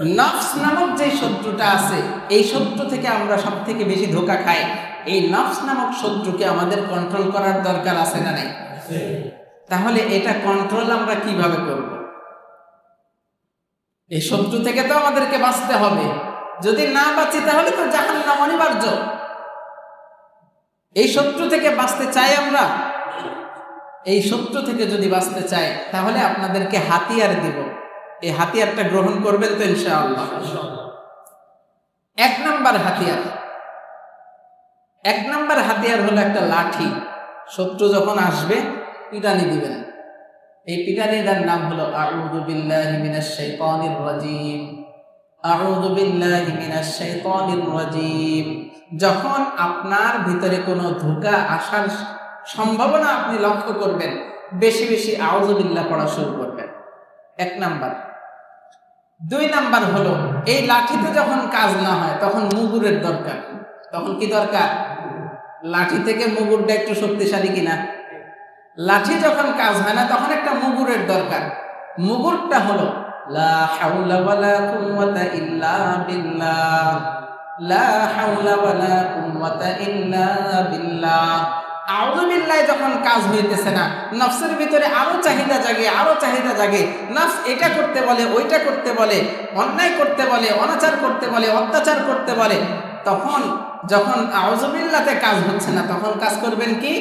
নফস নামক যে শত্রুটা আছে, এই শত্রু থেকে আমরা সব থেকে বেশি ধোকা খাই। এই নফস নামক শত্রুকে আমাদের কন্ট্রোল করার দরকার আছে না নাই? তাহলে এটা কন্ট্রোল আমরা কীভাবে করব? এই শত্রু থেকে তো আমাদেরকে বাঁচতে হবে। যদি না বাঁচি, তাহলে তো জাহান্নাম অনিবার্য। এই শত্রু থেকে বাঁচতে চাই আমরা? এই শত্রু থেকে যদি বাঁচতে চাই, তাহলে আপনাদেরকে হাতিয়ার দিব। এই হাতিয়ারটা গ্রহণ করবেন তো ইনশাআল্লাহ। এক নাম্বার হাতিয়ার। এক নাম্বার হাতিয়ার হলো একটা লাঠি। শত্রু যখন আসবে, পিটানি দিবেন। এই পিটানিটার নাম হলো, আউযু বিল্লাহি মিনাশ শাইতানির রাজিম। আউযু বিল্লাহি মিনাশ শাইতানির রাজিম। যখন আপনার ভিতরে কোনো ধোকা আসার সম্ভাবনা আপনি লক্ষ্য করবেন, বেশি বেশি আউযু বিল্লাহ পড়া শুরু করবেন। এক নাম্বার। দুই নাম্বার হলো, এই লাঠিতে যখন কাজ না হয়, তখন মুগুরের দরকার। তখন কি দরকার? লাঠি থেকে মুগুরটা একটু শক্তিশালী কিনা? লাঠি যখন কাজ হয় না, তখন একটা মুগুরের দরকার। মুগুরটা হলো, লা হাওলা ওয়ালা কুওয়াতা ইল্লা বিল্লাহ। লা হাওলা ওয়ালা বিল্লাহ যখন কাজ হইতেছে না, নফসের ভিতরে আরও চাহিদা জাগে, আরও চাহিদা জাগে। নফস এটা করতে বলে, ওইটা করতে বলে, অন্যায় করতে বলে, অনাচার করতে বলে, অত্যাচার করতে বলে, তখন যখন আউযু কাজ হচ্ছে না, তখন কাজ করবেন কি?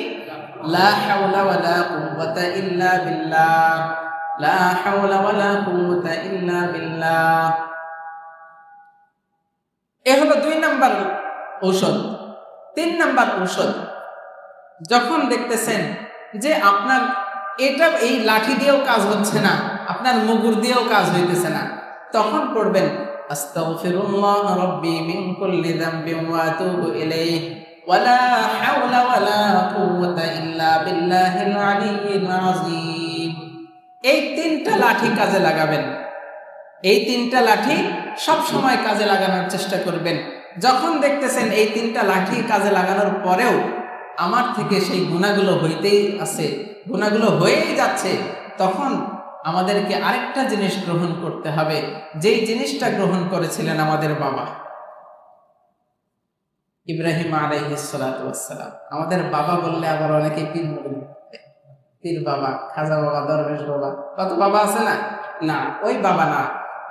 লা হাওলা ওয়ালা কুওয়াতা ইল্লা বিল্লাহ। লা হাওলা ওয়ালা কুওয়াতা ইল্লা বিল্লাহ। এ হলো দুই নাম্বার ঔষধ। তিন নাম্বার ঔষধ। যখন দেখতেছেন যে আপনার এটা এই লাঠি দিয়েও কাজ হচ্ছে না, আপনার মুগুর দিয়েও কাজ হইতেছে না, তখন পড়বেন, আস্তাগফিরুল্লাহ রাব্বি মিন কুল্লি যামবিন ওয়া আতুবু ইলাইহি। হাওলা ওয়ালা কুওয়াতা ইল্লা বিল্লাহিল আলিয়্যিল আযীম। এই তিনটা লাঠি কাজে লাগাবেন। এই তিনটা লাঠি সব সময় কাজে লাগানোর চেষ্টা করবেন। যখন দেখতেছেন এই তিনটা লাঠি কাজে লাগানোর পরেও আমার থেকে সেই গুণাগুলো হইতেই আছে, গুণাগুলো হয়েই যাচ্ছে, তখন আমাদেরকে আরেকটা জিনিস গ্রহণ করতে হবে, যেই জিনিসটা গ্রহণ করেছিলেন আমাদের বাবা। ইব্রাহিম আলাইহিসালাম আমাদের বাবা বললে আবার অনেকে পীর পীর বাবা, খাজা বাবা, দরবেশ বাবা কত বাবা আছে না? না, ওই বাবা না।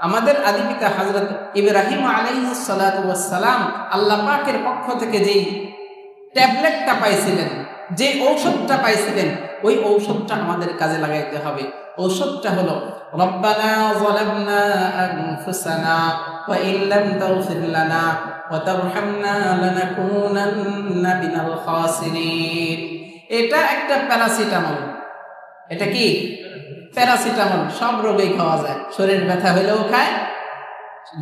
আমাদের আদি পিতা হজরত ইব্রাহিম আলাইহিসালাম আল্লাহ পাকের পক্ষ থেকে যেই ট্যাবলেটটা পাইছিলেন, যে ঔষধটা পাইছিলেন, ওই ঔষধটা আমাদের কাজে লাগাইতে হবে। ঔষধটা হলো এটা একটা প্যারাসিটামল। এটা কি? প্যারাসিটামল। সব রোগেই খাওয়া যায়। শরীর ব্যথা হইলেও খায়,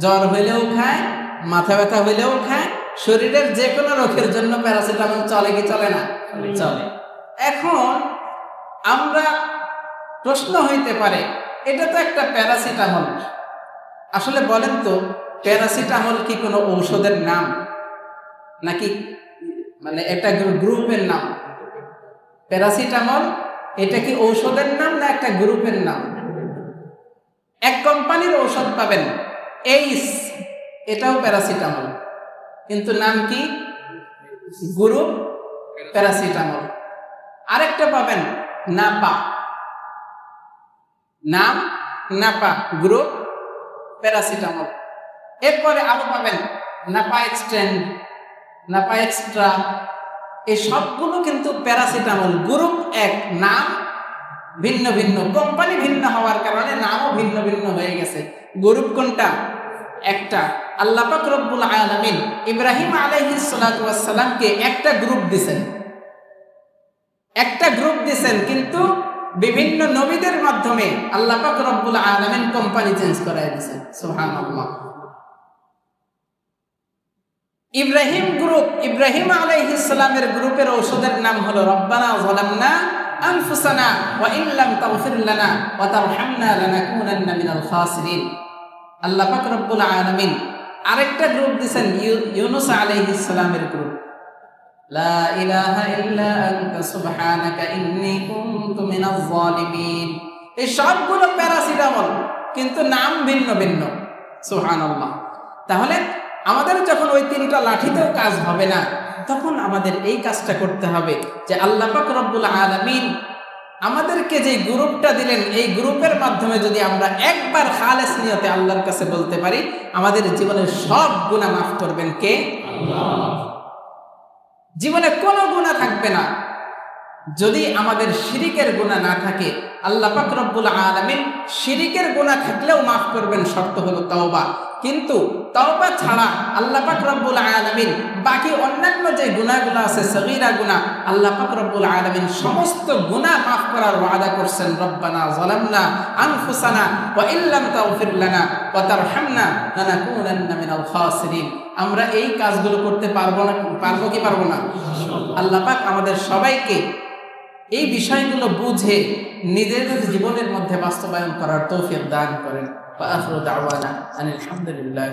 জ্বর হইলেও খায়, মাথা ব্যথা হইলেও খায় শরীরের যে কোনো রোগের জন্য প্যারাসিটামল চলে কি চলে না? চলে। এখন আমরা প্রশ্ন হইতে পারে এটা তো একটা প্যারাসিটামল। আসলে বলেন তো প্যারাসিটামল কি কোনো ঔষধের নাম? নাকি মানে এটা গ্রুপের নাম? প্যারাসিটামল এটা কি ঔষধের নাম না একটা গ্রুপের নাম? এক কোম্পানির ঔষধ পাবেন এইস এটাও প্যারাসিটামল। কিন্তু নাম কি? গুরু প্যারাসিটামল। আরেকটা পাবেন, নাপা। নাম নাপা গ্রুপ প্যারাসিটামল। এরপরে আরও পাবেন, নাপা এক্সটেন্ড, নাপা এক্সট্রা। এই সবগুলো কিন্তু প্যারাসিটামল। গ্রুপ এক, নাম ভিন্ন ভিন্ন। কোম্পানি ভিন্ন হওয়ার কারণে নামও ভিন্ন ভিন্ন হয়ে গেছে। গ্রুপ কোনটা? একটা। আল্লাহ পাক রব্বুল আলামিন ইব্রাহিম সালামকে একটা গ্রুপ দিছেন। একটা গ্রুপ দিছেন কিন্তু বিভিন্ন নবীদের মাধ্যমে আল্লাহ পাক রব্বুল আলামিন কোম্পানি চেঞ্জ করায় দিয়েছেন সুবহানাল্লাহ। ইব্রাহিম গ্রুপ, ইব্রাহিম আলাইহিস সালামের গ্রুপের ঔষধের নাম হলো রব্বানা যালামনা আনফুসানা রব্বুল আলামিন আরেকটা গ্রুপ দিছেন ইউনুস আলাইহিস সালামের গ্রুপ লা ইলাহা ইল্লা আনতা, সুবহানাকা ইন্নী কুনতু মিনাজ জালিমিন এই সবগুলো প্যারাসিটামল, কিন্তু নাম ভিন্ন ভিন্ন। সুবহানাল্লাহ। তাহলে আমাদের যখন ওই তিনটা লাঠিতেও কাজ হবে না, তখন আমাদের এই কাজটা করতে হবে যে আল্লাহ পাক রব্বুল আলামিন আমাদেরকে যে গ্রুপটা দিলেন, এই গ্রুপের মাধ্যমে যদি আমরা একবার খালেস নিয়তে আল্লাহর কাছে বলতে পারি, আমাদের জীবনের সব গুণা মাফ করবেন কে? জীবনে কোনো গুণা থাকবে না। যদি আমাদের শিরিকের গুণা না থাকে আল্লাহ পাক রব্বুল আলামিন শিরিকের গুণা থাকলেও মাফ করবেন শর্ত হলো তওবা। কিন্তু তওবা ছাড়া আল্লাহ পাক রব্বুল আলামিন বাকি অন্যান্য যে গুনাহগুলো আছে সগীরা গুনাহ আল্লাহ পাক রব্বুল আলামিন সমস্ত গুনাহ মাফ করার ওয়াদা করছেন রব্বানা যালামনা আনফুসানা ওয়া ইল্লাম তাগফির লানা ওয়া তারহামনা লানাকুনান্না মিনাল খাসিরিন। আমরা এই কাজগুলো করতে পারব না পারব কি পারব না? আল্লাহ পাক আমাদের সবাইকে এই বিষয়গুলো বুঝে নিজেদের জীবনের মধ্যে বাস্তবায়ন করার তৌফিক দান করেন। আলহামদুলিল্লাহ